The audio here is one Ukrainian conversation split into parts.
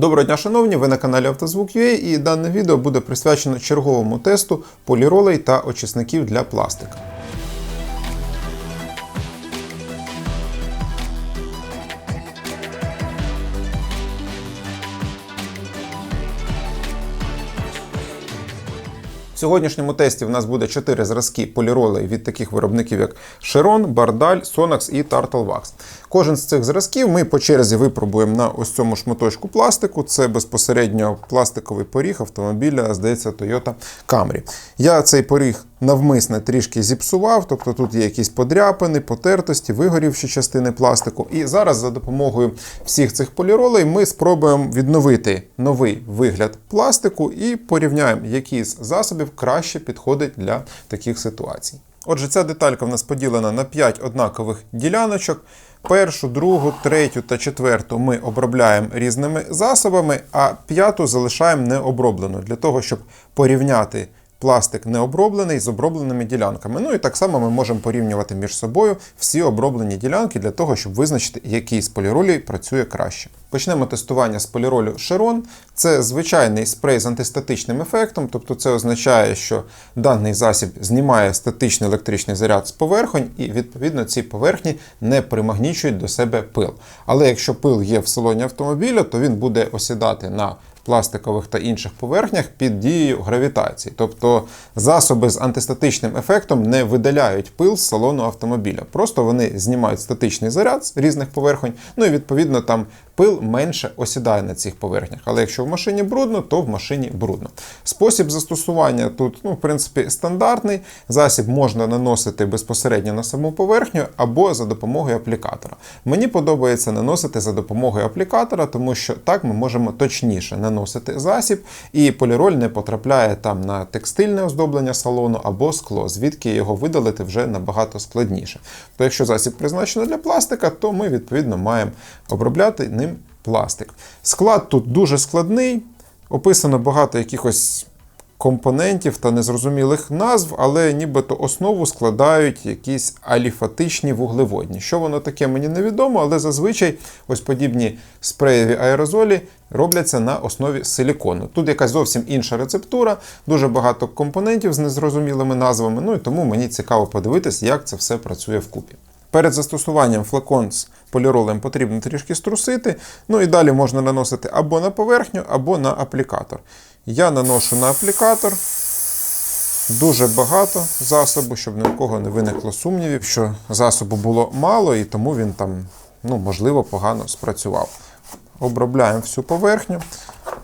Доброго дня, шановні! Ви на каналі Автозвук.ua і дане відео буде присвячено черговому тесту поліролей та очисників для пластика. В сьогоднішньому тесті в нас буде 4 зразки поліролей від таких виробників, як Chiron, Бардаль, Sonax і Turtle Wax. Кожен з цих зразків ми по черзі випробуємо на ось цьому шматочку пластику. Це безпосередньо пластиковий поріг автомобіля, здається, Toyota Camry. Я цей поріг навмисне трішки зіпсував, тобто тут є якісь подряпини, потертості, вигорівші частини пластику. І зараз за допомогою всіх цих поліролей ми спробуємо відновити новий вигляд пластику і порівняємо, який з засобів краще підходить для таких ситуацій. Отже, ця деталька в нас поділена на 5 однакових діляночок. Першу, другу, третю та четверту ми обробляємо різними засобами, а п'яту залишаємо необробленою для того, щоб порівняти пластик необроблений з обробленими ділянками. Ну і так само ми можемо порівнювати між собою всі оброблені ділянки для того, щоб визначити, який з поліролей працює краще. Почнемо тестування з поліролю Chiron. Це звичайний спрей з антистатичним ефектом, тобто це означає, що даний засіб знімає статичний електричний заряд з поверхонь, і відповідно ці поверхні не примагнічують до себе пил. Але якщо пил є в салоні автомобіля, то він буде осідати на пластикових та інших поверхнях під дією гравітації. Тобто засоби з антистатичним ефектом не видаляють пил з салону автомобіля. Просто вони знімають статичний заряд з різних поверхонь, ну і відповідно там пил менше осідає на цих поверхнях. Але якщо в машині брудно, то в машині брудно. Спосіб застосування тут, ну, в принципі, стандартний. Засіб можна наносити безпосередньо на саму поверхню або за допомогою аплікатора. Мені подобається наносити за допомогою аплікатора, тому що так ми можемо точніше наносити засіб, і поліроль не потрапляє там на текстильне оздоблення салону або скло, звідки його видалити вже набагато складніше. То якщо засіб призначено для пластика, то ми відповідно маємо обробляти ним пластик. Склад тут дуже складний, описано багато якихось компонентів та незрозумілих назв, але нібито основу складають якісь аліфатичні вуглеводні. Що воно таке, мені невідомо, але зазвичай ось подібні спреєві аерозолі робляться на основі силікону. Тут якась зовсім інша рецептура, дуже багато компонентів з незрозумілими назвами, ну і тому мені цікаво подивитись, як це все працює вкупі. Перед застосуванням флакон з поліролем потрібно трішки струсити, ну і далі можна наносити або на поверхню, або на аплікатор. Я наношу на аплікатор дуже багато засобу, щоб ні в кого не виникло сумнівів, що засобу було мало і тому він там, ну, можливо, погано спрацював. Обробляємо всю поверхню.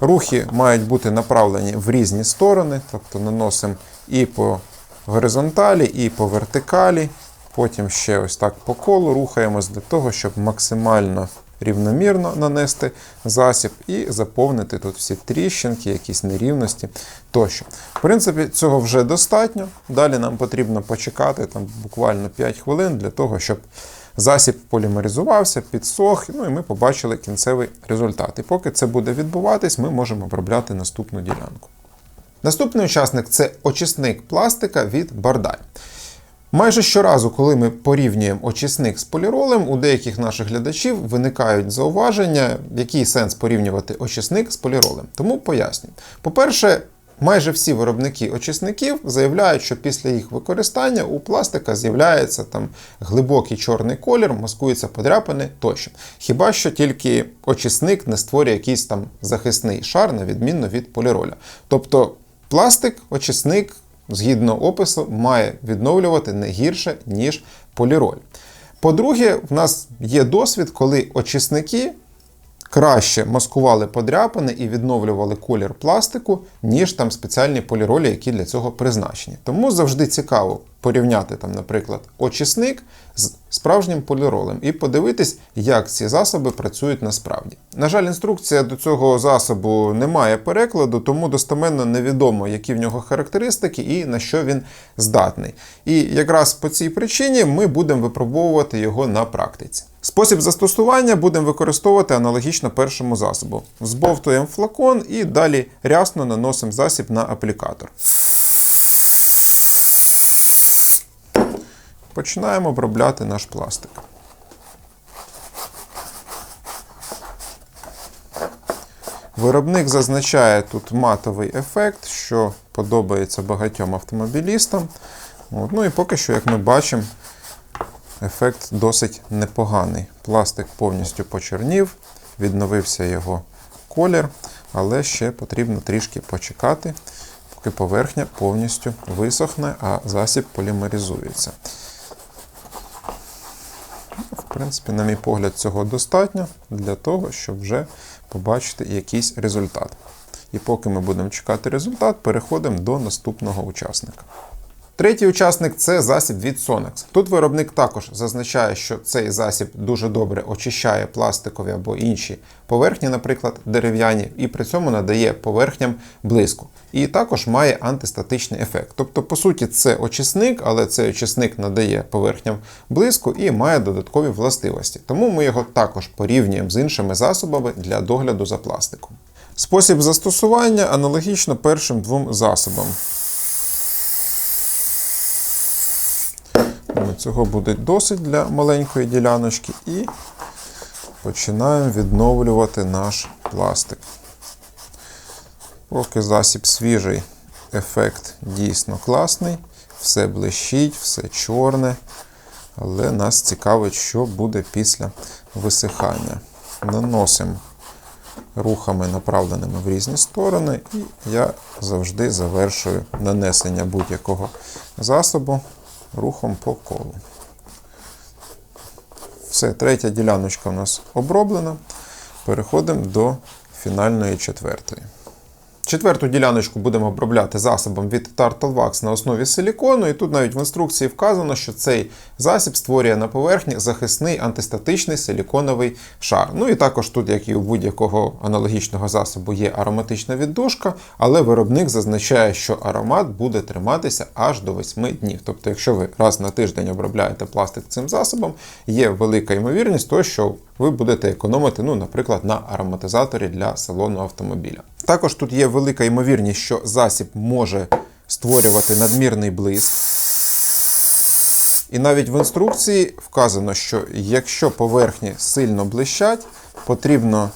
Рухи мають бути направлені в різні сторони, тобто наносимо і по горизонталі, і по вертикалі. Потім ще ось так по колу рухаємось для того, щоб максимально рівномірно нанести засіб і заповнити тут всі тріщинки, якісь нерівності тощо. В принципі, цього вже достатньо. Далі нам потрібно почекати там буквально 5 хвилин для того, щоб засіб полімеризувався, підсох, ну і ми побачили кінцевий результат. І поки це буде відбуватись, ми можемо обробляти наступну ділянку. Наступний учасник це очисник пластика від Бардаль. Майже щоразу, коли ми порівнюємо очисник з поліролем, у деяких наших глядачів виникають зауваження, який сенс порівнювати очисник з поліролем. Тому поясню. По-перше, майже всі виробники очисників заявляють, що після їх використання у пластика з'являється там глибокий чорний колір, маскуються подряпини тощо. Хіба що тільки очисник не створює якийсь там захисний шар, на відміну від поліроля. Тобто пластик, очисник згідно опису, має відновлювати не гірше, ніж поліроль. По-друге, в нас є досвід, коли очисники краще маскували подряпини і відновлювали колір пластику, ніж там спеціальні поліролі, які для цього призначені. Тому завжди цікаво порівняти, там, наприклад, очисник з справжнім поліролем і подивитись, як ці засоби працюють насправді. На жаль, інструкція до цього засобу не має перекладу, тому достеменно невідомо, які в нього характеристики і на що він здатний. І якраз по цій причині ми будемо випробовувати його на практиці. Спосіб застосування будемо використовувати аналогічно першому засобу. Збовтуємо флакон і далі рясно наносимо засіб на аплікатор. Починаємо обробляти наш пластик. Виробник зазначає тут матовий ефект, що подобається багатьом автомобілістам. От. Ну і поки що, як ми бачимо, ефект досить непоганий. Пластик повністю почернів, відновився його колір, але ще потрібно трішки почекати, поки поверхня повністю висохне, а засіб полімеризується. В принципі, на мій погляд, цього достатньо для того, щоб вже побачити якийсь результат. І поки ми будемо чекати результат, переходимо до наступного учасника. Третій учасник це засіб від Sonex. Тут виробник також зазначає, що цей засіб дуже добре очищає пластикові або інші поверхні, наприклад, дерев'яні, і при цьому надає поверхням блиску. І також має антистатичний ефект. Тобто, по суті, це очисник, але цей очисник надає поверхням блиску і має додаткові властивості. Тому ми його також порівнюємо з іншими засобами для догляду за пластиком. Спосіб застосування аналогічно першим двом засобам. Цього буде досить для маленької діляночки і починаємо відновлювати наш пластик. Поки засіб свіжий, ефект дійсно класний, все блищить, все чорне. Але нас цікавить, що буде після висихання. Наносимо рухами, направленими в різні сторони, і я завжди завершую нанесення будь-якого засобу рухом по колу. Все, третя діляночка у нас оброблена. Переходимо до фінальної четвертої. Четверту діляночку будемо обробляти засобом від Turtle Wax на основі силікону, і тут навіть в інструкції вказано, що цей засіб створює на поверхні захисний антистатичний силіконовий шар. Ну і також тут, як і у будь-якого аналогічного засобу, є ароматична віддушка, але виробник зазначає, що аромат буде триматися аж до 8 днів. Тобто, якщо ви раз на тиждень обробляєте пластик цим засобом, є велика ймовірність, того, що ви будете економити, ну, наприклад, на ароматизаторі для салону автомобіля. Також тут є велика ймовірність, що засіб може створювати надмірний блиск. І навіть в інструкції вказано, що якщо поверхні сильно блищать, потрібно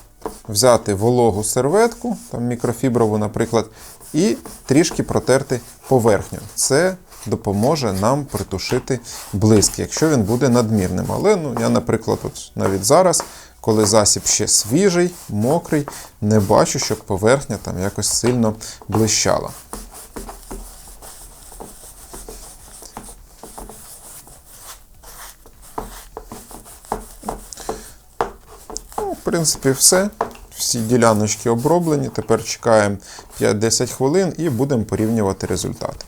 взяти вологу серветку, там мікрофіброву, наприклад, і трішки протерти поверхню. Це допоможе нам притушити блиск, якщо він буде надмірним. Але ну, я, наприклад, от навіть зараз, коли засіб ще свіжий, мокрий, не бачу, щоб поверхня там якось сильно блищала. Ну, в принципі, все. Всі діляночки оброблені. Тепер чекаємо 5-10 хвилин і будемо порівнювати результати.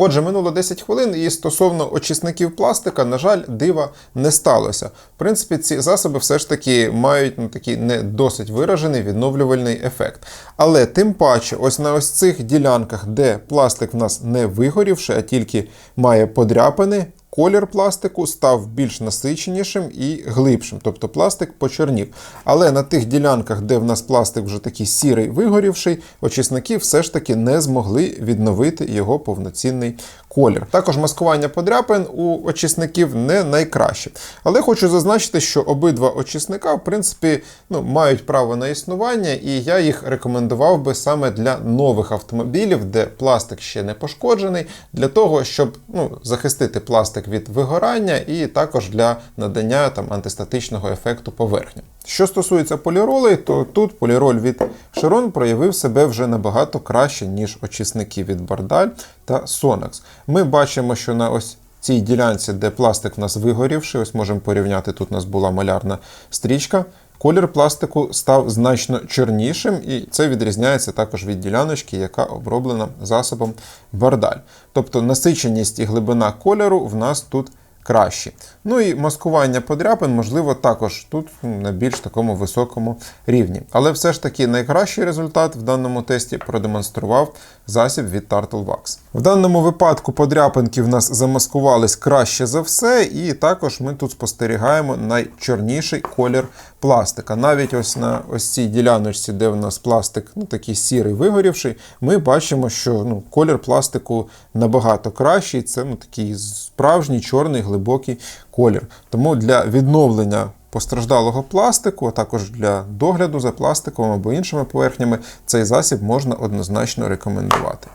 Отже, минуло 10 хвилин, і стосовно очисників пластика, на жаль, дива не сталося. В принципі, ці засоби все ж таки мають ну, такий не досить виражений відновлювальний ефект. Але тим паче, ось на ось цих ділянках, де пластик в нас не вигорівши, а тільки має подряпини, колір пластику став більш насиченішим і глибшим, тобто пластик почорнів. Але на тих ділянках, де в нас пластик вже такий сірий вигорівший, очисники все ж таки не змогли відновити його повноцінний колір. Також маскування подряпин у очисників не найкраще. Але хочу зазначити, що обидва очисника, в принципі, ну, мають право на існування, і я їх рекомендував би саме для нових автомобілів, де пластик ще не пошкоджений, для того, щоб ну, захистити пластик від вигорання, і також для надання там антистатичного ефекту поверхні. Що стосується поліролей, то тут поліроль від широн проявив себе вже набагато краще, ніж очисники від Бардаль та Sonax. Ми бачимо, що на ось цій ділянці, де пластик в нас вигорівший, ось можемо порівняти, тут у нас була малярна стрічка. Колір пластику став значно чорнішим, і це відрізняється також від діляночки, яка оброблена засобом Бардаль. Тобто насиченість і глибина кольору в нас тут кращі. Ну і маскування подряпин, можливо, також тут на більш такому високому рівні. Але все ж таки найкращий результат в даному тесті продемонстрував засіб від Turtle Wax. В даному випадку подряпинки в нас замаскувались краще за все, і також ми тут спостерігаємо найчорніший колір пластика. Навіть ось на ось цій діляночці, де в нас пластик ну, такий сірий вигорівший, ми бачимо, що ну, колір пластику набагато кращий. Це ну, такий справжній чорний глибокий колір. Тому для відновлення постраждалого пластику, а також для догляду за пластиком або іншими поверхнями, цей засіб можна однозначно рекомендувати.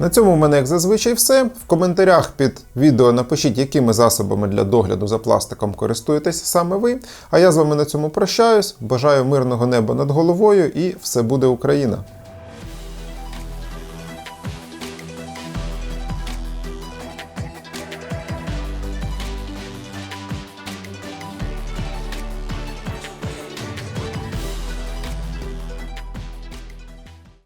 На цьому в мене, як зазвичай, все. В коментарях під відео напишіть, якими засобами для догляду за пластиком користуєтесь саме ви. А я з вами на цьому прощаюсь. Бажаю мирного неба над головою і все буде Україна!